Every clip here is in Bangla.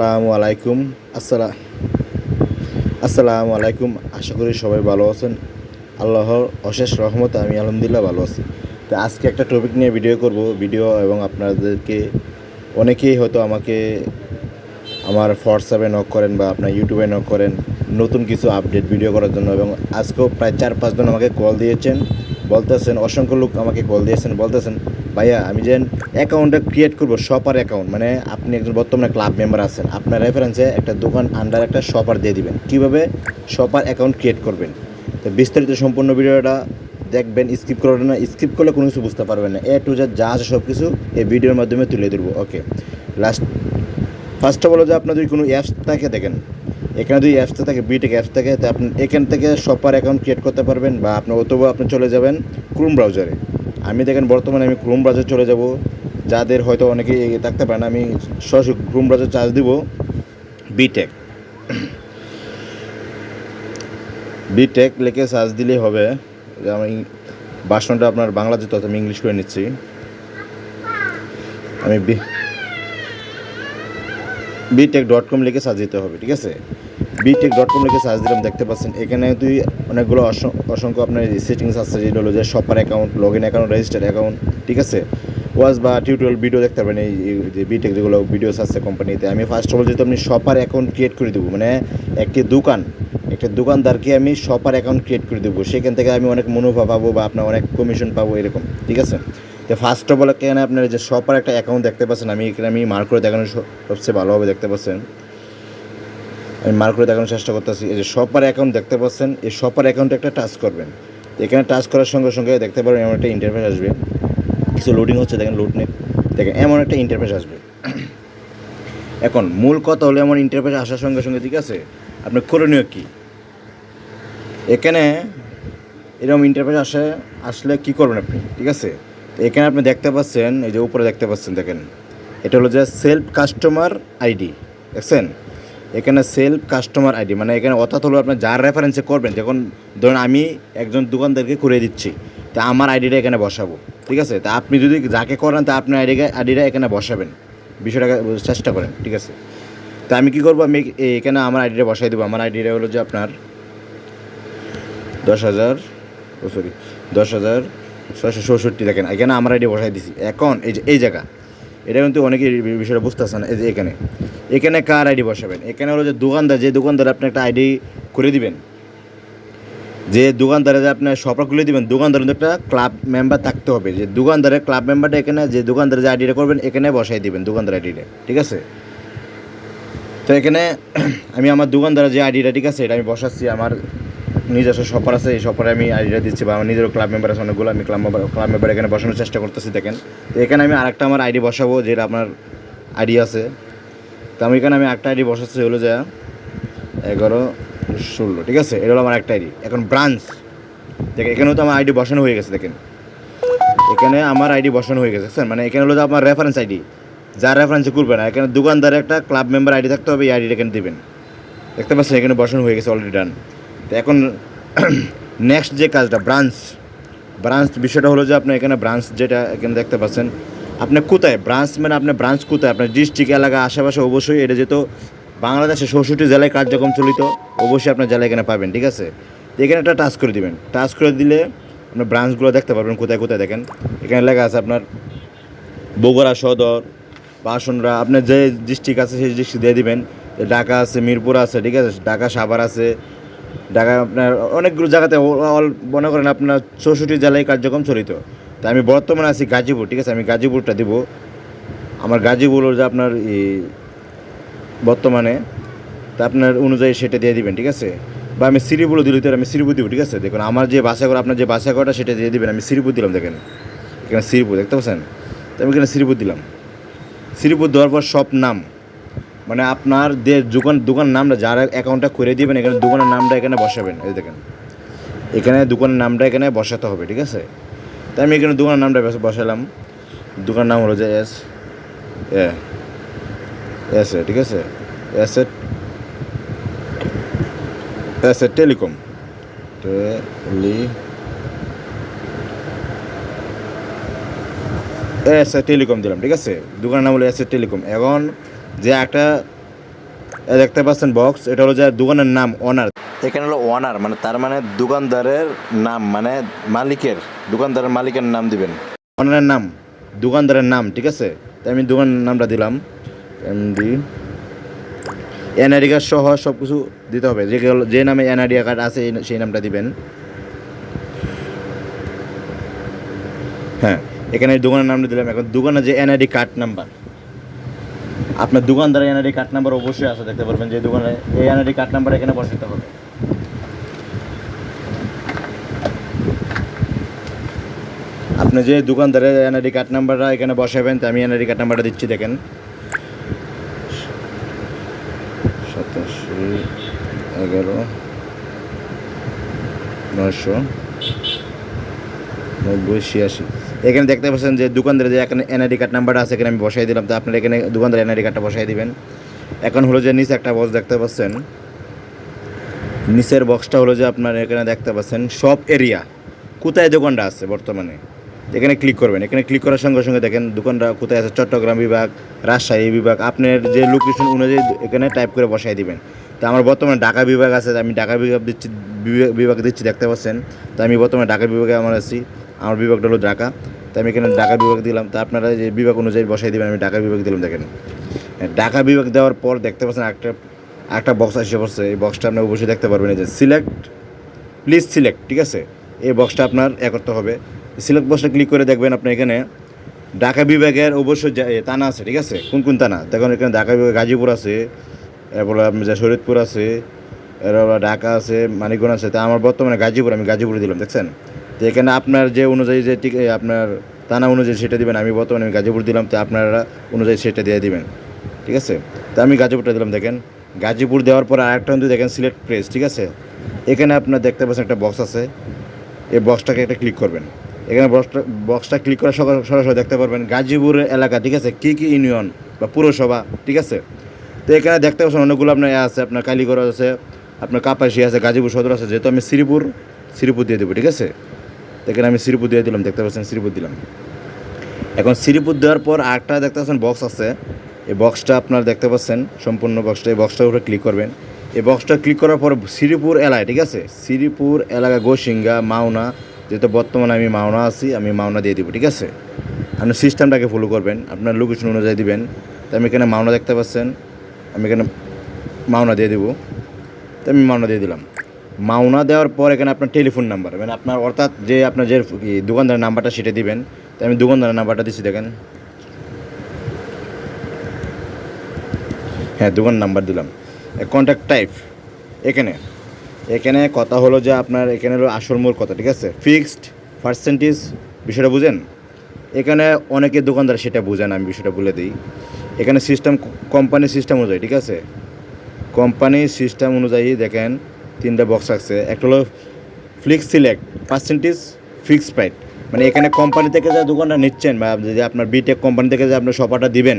আসসালামু আলাইকুম। আসসালাম আসসালামু আলাইকুম। আশা করি সবাই ভালো আছেন। আল্লাহর অশেষ রহমতে আমি আলহামদুলিল্লাহ ভালো আছি। তো আজকে একটা টপিক নিয়ে ভিডিও করব। ভিডিও এবং আপনাদেরকে অনেকেই হয়তো আমাকে আমার হোয়াটসঅ্যাপে নক করেন বা আপনার ইউটিউবে নক করেন, নতুন কিছু আপডেট ভিডিও করার জন্য এবং আজকেও প্রায় চার পাঁচজন আমাকে কল দিয়েছেন। বলতেছেন, অসংখ্য লোক আমাকে কল দিয়েছেন। বলতেছেন ভাইয়া, আমি যে অ্যাকাউন্টটা ক্রিয়েট করব শপার অ্যাকাউন্ট মানে আপনি একজন বর্তমানে ক্লাব মেম্বার আছেন, আপনার রেফারেন্সে একটা দোকান আন্ডার একটা শপার দিয়ে দিবেন। কীভাবে? শপার অ্যাকাউন্ট ক্রিয়েট করবেন। তো বিস্তারিত সম্পূর্ণ ভিডিওটা দেখবেন স্কিপ করবেন না স্কিপ করলে কোনো কিছু বুঝতে পারবেন না। এ টু জেড যা আছে সব কিছু এই ভিডিওর মাধ্যমে তুলে ধরবো okay last first of all যে আপনার যদি কোনো অ্যাপস থাকে, দেখেন, এখানে যদি অ্যাপস থাকে বিটেক অ্যাপস থাকে, তো আপনি এখান থেকে শপার অ্যাকাউন্ট ক্রিয়েট করতে পারবেন বা আপনি অথবা আপনি চলে যাবেন ক্রোম ব্রাউজারে আমি দেখেন বর্তমানে আমি ক্রোম ব্রাউজার চলে যাব। যাদের হয়তো অনেকে থাকতে পারেন আমি সরাসরি ক্রোম ব্রাউজার চার্জ দিব। বিটেক বিটেক লিখে সার্চ দিলেই হবে। আমি ভাষণটা আপনার বাংলা যেতে আমি ইংলিশ করে নিচ্ছি। আমি বিটেক ডট কম লিখে সার্চ দিতে হবে, ঠিক আছে? বিটেক ডট কম লিখে সার্চ দিলাম, দেখতে পাচ্ছেন, এখানে তুই অনেকগুলো অসং- অসংখ্য আপনার সেটিংস আছে যেটা হলো যে shopper account log in account register account ঠিক আছে? ওয়াজ বা টিউটোরিয়াল ভিডিও দেখতে পারবেন, এই যে বিটেক যেগুলো ভিডিওস আছে কোম্পানিতে আমি ফার্স্ট অফ অল যেহেতু আপনি শপার অ্যাকাউন্ট ক্রিয়েট করে দেবো মানে একটি দোকান, একটা দোকানদারকে আমি শপার অ্যাকাউন্ট ক্রিয়েট করে দেবো, সেখান থেকে আমি অনেক মুনাফা পাবো বা আপনার অনেক কমিশন পাবো, এরকম, ঠিক আছে? তো ফার্স্ট অফ অল এখানে আপনার যে শপার একটা অ্যাকাউন্ট দেখতে পাচ্ছেন, আমি এখানে আমি মার্ক করে দেখানো সবচেয়ে ভালোভাবে দেখতে পাচ্ছেন। আমি মার্ক করে দেখানোর চেষ্টা করতেছি। এই যে সপার অ্যাকাউন্ট দেখতে পাচ্ছেন, এই সপার অ্যাকাউন্টে একটা টাচ করবেন। এখানে টাচ করার সঙ্গে সঙ্গে দেখতে পারবেন এমন একটা ইন্টারফেস আসবে। কিছু লোডিং হচ্ছে, দেখেন লোড নেই। দেখেন, এমন একটা ইন্টারফেস আসবে। এখন মূল কথা হলো এমন ইন্টারফেস আসার সঙ্গে সঙ্গে, ঠিক আছে? আপনার করণীয় কী? এখানে এরকম ইন্টারফেস আসে, আসলে কি করবেন আপনি? ঠিক আছে? এখানে আপনি দেখতে পাচ্ছেন, এই যে উপরে দেখতে পাচ্ছেন, দেখেন। এটা হলো যে সেলফ কাস্টমার আইডি দেখছেন? এখানে সেলফ কাস্টমার আইডি মানে এখানে অর্থাৎ হলো আপনার যার রেফারেন্সে করবেন, যখন ধরুন আমি একজন দোকানদারকে করে দিচ্ছি, তা আমার আইডিটা এখানে বসাবো, ঠিক আছে? তা আপনি যদি যাকে করেন, তা আপনার আইডি আইডিটা এখানে বসাবেন বিষয়টাকে বোঝার চেষ্টা করেন, ঠিক আছে? তা আমি কী করব? আমি এখানে আমার আইডিটা বসাই দেবো, আমার আইডিটা হলো যে আপনার দশ হাজার, ও সরি দশ হাজার ছয়শো চৌষট্টি, দেখেন, এখানে আমার আইডি বসাই দিছি, এখন এই যে, এই জায়গা এটা কিন্তু অনেকে বিষয়টা বুঝতেছে না যে এখানে। এখানে কার আইডি বসাবেন? এখানে হলো যে দোকানদার যে দোকানদার আপনি একটা আইডি করে দিবেন। যে দোকানদারে যে আপনার শপটা খুলে দিবেন দোকানদার কিন্তু একটা ক্লাব মেম্বার থাকতে হবে। যে দোকানদারের ক্লাব মেম্বারটা এখানে, যে দোকানদারে যে আইডিটা করবেন, এখানে বসাই দিবেন দোকানদার আইডিটা, ঠিক আছে? তো এখানে আমি আমার দোকানদারের যে আইডিটা, ঠিক আছে, এটা আমি বসাচ্ছি আমার নিজস্ব শপার আছে, এই শপারে আমি আইডিটা দিচ্ছি বা আমার নিজেরও ক্লাব মেম্বার আছে, অনেকগুলো আমি ক্লাব মেম্বার ক্লাব মেম্বার এখানে বসানোর চেষ্টা করতেছি, দেখেন। তো এখানে আমি আরেকটা আমার আইডি বসাবো, যেটা আপনার আইডি আছে। তো আমি এখানে আমি একটা আইডি বসাচ্ছি, হলো যে এগারো ষোলো, ঠিক আছে? এটা হলো আমার একটা আইডি। এখন ব্রাঞ্চ দেখেন এখানেও তো আমার আইডি বসানো হয়ে গেছে, দেখেন। এখানে আমার আইডি বসানো হয়ে গেছে, বুঝছেন? মানে এখানে হলো যে আপনার রেফারেন্স আইডি। যার রেফারেন্সে করবে না, এখানে দোকানদারে একটা ক্লাব মেম্বার আইডি থাকতে হবে, এই আইডিটা এখানে দেবেন। দেখতে পাচ্ছেন, এখানে বসানো হয়ে গেছে অলরেডি ডান তো এখন নেক্সট যে কাজটা ব্রাঞ্চ ব্রাঞ্চ বিষয়টা হলো যে আপনি এখানে ব্রাঞ্চ যেটা এখানে দেখতে পাচ্ছেন, আপনি কোথায়? ব্রাঞ্চ মানে আপনার ব্রাঞ্চ কোথায়? আপনার ডিস্ট্রিক্ট এলাকা, আশেপাশে অবশ্যই এটা যেহেতু বাংলাদেশে চৌষট্টি জেলায় কার্যক্রম চলিত, অবশ্যই আপনার জেলায় এখানে পাবেন, ঠিক আছে? এখানে একটা টাচ করে দিবেন। টাচ করে দিলে আপনার ব্রাঞ্চগুলো দেখতে পারবেন, কোথায় কোথায় দেখেন। এখানে লেখা আছে আপনার বগুড়া সদর, বাসনরা আপনার যে ডিস্ট্রিক্ট আছে সেই ডিস্ট্রিক্ট দিয়ে দিবেন। ঢাকা আছে, মিরপুর আছে, ঠিক আছে? ঢাকা, সাভার আছে ঢাকা আপনার অনেকগুলো জায়গাতে অল মনে করেন আপনার চৌষট্টি জেলায় কার্যক্রম চলিত। তো আমি বর্তমানে আছি গাজীপুর, ঠিক আছে? আমি গাজীপুরটা দিব। আমার গাজীপুর যে আপনার বর্তমানে, তা আপনার অনুযায়ী সেটা দিয়ে দিবেন, ঠিক আছে? বা আমি শ্রীপুরও দিলে আমি শ্রীপুর দিব, ঠিক আছে? দেখুন, আমার যে বাসা করে আপনার যে বাসা করাটা সেটা দিয়ে দিবেন, আমি শ্রীপুর দিলাম, দেখেন। এখানে শ্রীপুর, দেখতে পাচ্ছেন? তো আমি এখানে শ্রীপুর দিলাম। শ্রীপুর দেওয়ার পর সব নাম। মানে আপনার যে দোকান দোকান নামটা, যার অ্যাকাউন্টটা করে দিবেন, এখানে দোকানের নামটা এখানে বসাবেন, এই দেখেন। এখানে দোকানের নামটা এখানে বসাতে হবে, ঠিক আছে? তাই আমি এখানে দোকানের নামটা বস- বসালাম। দোকানের নাম হলো যে এস, এ, এস ঠিক আছে? S A telecom. Tele S telecom দিলাম, ঠিক আছে? দোকানের নাম হলো এস টেলিকম। এখন যে একটা দেখতে পাচ্ছেন বক্স এটা হলো যে দোকানের নাম ওনার এখানে হলো ওনার মানে তার মানে দোকানদারের নাম মানে মালিকের দোকানদারের মালিকের নাম দিবেন। ওনারের নাম দোকানদারের নাম ঠিক আছে? তাই আমি দোকানের নামটা দিলাম। এমডি এনআইডি কার্ড সহ সব কিছু দিতে হবে। যে যে নামে এনআইডি কার্ড আছে সেই নামটা দিবেন। হ্যাঁ এখানে দোকানের নামটা দিলাম। এখন দোকানের যে এনআইডি কার্ড নাম্বার আপনার দোকানদারের এনআইডি কার্ড নাম্বার অবশ্যই আছে, দেখতে পারবেন যে দোকানে এই এনআইডি কার্ড নাম্বার এখানে বসাতে হবে। আপনি যে দোকানদারের এনআইডি কার্ড নাম্বারটা এখানে বসাবেন, তো আমি এনআইডি কার্ড নাম্বারটা দিচ্ছি, দেখেন। সাতাশি এগারো, নয়শো নব্বই, ছিয়াশি। এখানে দেখতে পাচ্ছেন যে দোকানদারের যে এখানে এনআইডি কার্ড নাম্বারটা আছে, এখানে আমি বসাই দিলাম। তো আপনার এখানে দোকানদারের এনআইডি কার্ডটা বসাই দিবেন। এখন হলো যে নিচে একটা বক্স দেখতে পাচ্ছেন। নিচের বক্সটা হলো যে আপনার এখানে দেখতে পাচ্ছেন সব এরিয়া কোথায় দোকানটা আছে বর্তমানে? এখানে ক্লিক করবেন। এখানে ক্লিক করার সঙ্গে সঙ্গে দেখেন দোকানটা কোথায় আছে? চট্টগ্রাম বিভাগ, রাজশাহী বিভাগ। আপনার যে লোকেশন অনুযায়ী এখানে টাইপ করে বসাই দিবেন। তো আমার বর্তমানে ঢাকা বিভাগ আছে, আমি ঢাকা বিভাগ দিচ্ছি বিভাগ- দিচ্ছি দেখতে পাচ্ছেন। তো আমি বর্তমানে ঢাকা বিভাগে আমার আছি। আমার বিভাগটা হলো ঢাকা। তো আমি এখানে ঢাকা বিভাগ দিলাম। তো আপনারা যে বিভাগ অনুযায়ী বসাই দেবেন, আমি ঢাকা বিভাগ দিলাম, দেখেন। ঢাকা বিভাগ দেওয়ার পর দেখতে পাচ্ছেন একটা একটা বক্স এসে পড়ছে। এই বক্সটা আপনি অবশ্যই দেখতে পারবেন। যে সিলেক্ট প্লিজ সিলেক্ট ঠিক আছে? এই বক্সটা আপনার এ করতে হবে। সিলেক্ট বক্সটা ক্লিক করে দেখবেন আপনি এখানে ঢাকা বিভাগের অবশ্যই থানা আছে, ঠিক আছে? কোন কোন তানা দেখুন এখানে ঢাকা বিভাগ গাজীপুর আছে, এরপর আপনার যে শরীয়তপুর আছে ঢাকা আছে, মানিকগঞ্জ আছে, তা আমার বর্তমানে গাজীপুর, আমি গাজীপুরে দিলাম, দেখছেন? তো এখানে আপনার যে অনুযায়ী যে ঠিক আপনার থানা অনুযায়ী সেটা দিবেন, আমি বর্তমানে আমি গাজীপুর দিলাম, তো আপনারা অনুযায়ী সেটা দিয়ে দিবেন, ঠিক আছে? তো আমি গাজীপুরটা দিলাম, দেখেন, গাজীপুর দেওয়ার পর আরেকটা কিন্তু দেখেন সিলেক্ট প্রেস ঠিক আছে? এখানে আপনার দেখতে পাচ্ছেন একটা বক্স আছে, এই বক্সটাকে একটা ক্লিক করবেন, এখানে বক্সটা বক্সটা ক্লিক করে সরাসরি দেখতে পারবেন গাজীপুর এলাকা, ঠিক আছে? কী কী ইউনিয়ন বা পুরসভা, ঠিক আছে? তো এখানে দেখতে পাচ্ছেন অনেকগুলো আপনার আছে, আপনার কালীগড় আছে আপনার কাপাসি আছে, গাজীপুর সদর আছে, যেহেতু আমি শ্রীপুর শ্রীপুর দিয়ে দেবো, ঠিক আছে? তো এখানে আমি শ্রীপুর দিয়ে দিলাম, দেখতে পাচ্ছেন শ্রীপুর দিলাম। এখন শ্রীপুর দেওয়ার পর আরেকটা দেখতে পাচ্ছেন বক্স আছে। এই বক্সটা আপনার দেখতে পাচ্ছেন, সম্পূর্ণ বক্সটা এই বক্সটার উপরে ক্লিক করবেন। এই বক্সটা ক্লিক করার পর শ্রীপুর এলাকায়, ঠিক আছে? শ্রীপুর এলাকা গোসিঙ্গা মাওনা, যেহেতু বর্তমানে আমি মাওনা আছি, আমি মাওনা দিয়ে দিব, ঠিক আছে? আপনি সিস্টেমটাকে ফলো করবেন, আপনার লোকেশন অনুযায়ী দিবেন। তো আমি এখানে মাওনা দেখতে পাচ্ছেন, আমি এখানে মাওনা দিয়ে দেবো। তো আমি মাওনা দিয়ে দিলাম। মাওনা দেওয়ার পর এখানে আপনার টেলিফোন নাম্বার মানে আপনার অর্থাৎ যে আপনার যে দোকানদারের নাম্বারটা সেটা দিবেন। তো আমি দোকানদারের নাম্বারটা দিচ্ছি দেখেন। হ্যাঁ দোকান নাম্বার দিলাম। কন্ট্যাক্ট টাইপ এখানে। এখানে কথা হলো যে আপনার এখানে হলো আসল মূল কথা, ঠিক আছে? ফিক্সড পার্সেন্টেজ বিষয়টা বুঝেন? এখানে অনেকে দোকানদার সেটা বুঝেন আমি বিষয়টা বলে দিই। এখানে সিস্টেম কোম্পানি সিস্টেম অনুযায়ী, ঠিক আছে? কোম্পানি সিস্টেম অনুযায়ী দেখেন তিনটা বক্স আছে। একটা হলো ফ্লিক্স সিলেক্ট পার্সেন্টেজ ফিক্স প্রাইট মানে এখানে কোম্পানি থেকে যে দোকানটা নিচ্ছেন বা যে আপনার বিটেক কোম্পানি থেকে যে আপনার সপাটা দিবেন,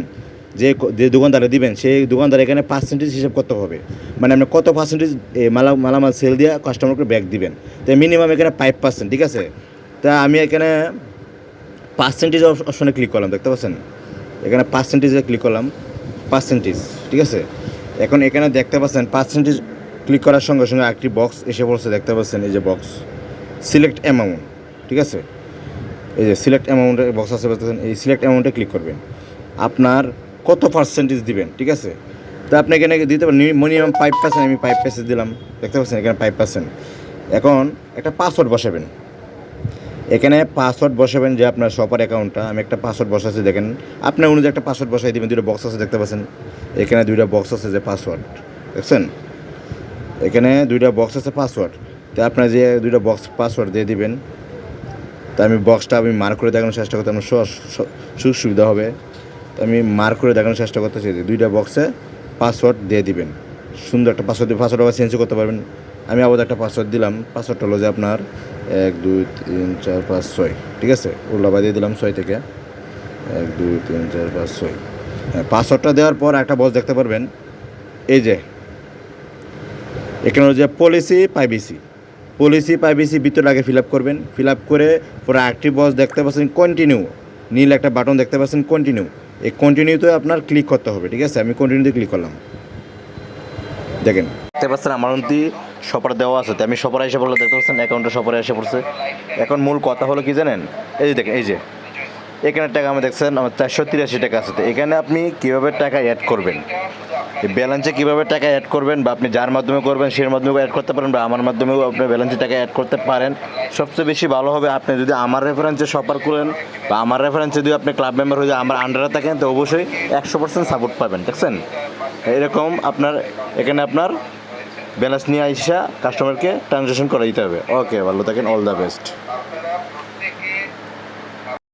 যে যে দোকানদারে দিবেন, সেই দোকানদার এখানে পার্সেন্টেজ হিসেব করতে হবে। মানে আপনি কত পার্সেন্টেজ মালা মালামাল সেল দিয়ে কাস্টমারকে ব্যাক দিবেন। তো মিনিমাম এখানে ফাইভ পার্সেন্ট ঠিক আছে? তা আমি এখানে পার্সেন্টেজ অপশনে ক্লিক করলাম, দেখতে পাচ্ছেন? এখানে পার্সেন্টেজে ক্লিক করলাম পার্সেন্টেজ ঠিক আছে? এখন এখানে দেখতে পাচ্ছেন পার্সেন্টেজ ক্লিক করার সঙ্গে সঙ্গে একটি বক্স এসে পড়ছে, দেখতে পাচ্ছেন এই যে বক্স সিলেক্ট অ্যামাউন্ট ঠিক আছে? এই যে সিলেক্ট অ্যামাউন্টের বক্স আছে পাচ্ছেন এই সিলেক্ট অ্যামাউন্টে ক্লিক করবেন। আপনার কত পার্সেন্টেজ দিবেন, ঠিক আছে? তো আপনি এখানে দিতে পারেন মিনিমাম ফাইভ পার্সেন্ট আমি ফাইভ পার্সেন্ট দিলাম, দেখতে পাচ্ছেন এখানে ফাইভ পার্সেন্ট এখন একটা পাসওয়ার্ড বসাবেন। এখানে পাসওয়ার্ড বসাবেন যে আপনার শপার অ্যাকাউন্টটা আমি একটা পাসওয়ার্ড বসাচ্ছি, দেখেন। আপনার অনুযায়ী একটা পাসওয়ার্ড বসাই দিবেন দুটো বক্স আছে, দেখতে পাচ্ছেন? এখানে দুইটা বক্স আছে যে পাসওয়ার্ড দেখছেন? এখানে দুইটা বক্স আছে পাসওয়ার্ড তো আপনার যে দুইটা বক্স পাসওয়ার্ড দিয়ে দিবেন, তো আমি বক্সটা আমি মার্ক করে দেখানোর চেষ্টা করতে আমার সুযোগ সুবিধা হবে। তো আমি মার্ক করে দেখানোর চেষ্টা করতে যে দুইটা বক্সে পাসওয়ার্ড দিয়ে দিবেন। সুন্দর একটা পাসওয়ার্ড দিয়ে পাসওয়ার্ড আবার চেঞ্জ করতে পারবেন। আমি আবার একটা পাসওয়ার্ড দিলাম পাসওয়ার্ডটা হলো যে আপনার এক, দুই, তিন, চার, পাঁচ, ছয়। ঠিক আছে? উল্লাবা দিয়ে দিলাম ছয় থেকে। এক, দুই, তিন, চার, পাঁচ, ছয়। হ্যাঁ পাসওয়ার্ডটা দেওয়ার পর একটা বস দেখতে পারবেন। এই যে, এখানে যে পলিসি পাইবিসি পলিসি পাইবিসি ভিতরে আগে ফিল আপ করবেন। ফিল আপ করে পুরো অ্যাক্টিভ বস দেখতে পাচ্ছেন কন্টিনিউ নীল একটা বাটন দেখতে পাচ্ছেন কন্টিনিউ এই কন্টিনিউতে আপনার ক্লিক করতে হবে। ঠিক আছে? আমি কন্টিনিউতে ক্লিক করলাম। দেখেন। দেখতে পাচ্ছেন আমার সপার দেওয়া আছে। আমি সপার এসে পড়লে দেখতে পাচ্ছেন অ্যাকাউন্টে সপারে এসে পড়ছে। এখন মূল কথা হলো কি জানেন? এই যে দেখেন, এই যে। এখানে টাকা আমি দেখছেন, আমার চারশো তিরাশি টাকা আছে। তো এখানে আপনি কীভাবে টাকা অ্যাড করবেন? ব্যালেন্সে কীভাবে টাকা অ্যাড করবেন বা আপনি যার মাধ্যমে করবেন সের মাধ্যমে অ্যাড করতে পারেন বা আমার মাধ্যমেও আপনি ব্যালেন্সে টাকা অ্যাড করতে পারেন। সবচেয়ে বেশি ভালো হবে আপনি যদি আমার রেফারেন্সে শপার করেন বা আমার রেফারেন্সে যদি আপনি ক্লাব মেম্বার হয়ে আমার আন্ডারে থাকেন, তো অবশ্যই একশো পার্সেন্ট সাপোর্ট পাবেন, দেখছেন? এরকম আপনার, এখানে আপনার ব্যালেন্স নিয়ে আইসা কাস্টমারকে ট্রানজ্যাকশন করে দিতে হবে। ওকে ভালো থাকেন অল দ্য বেস্ট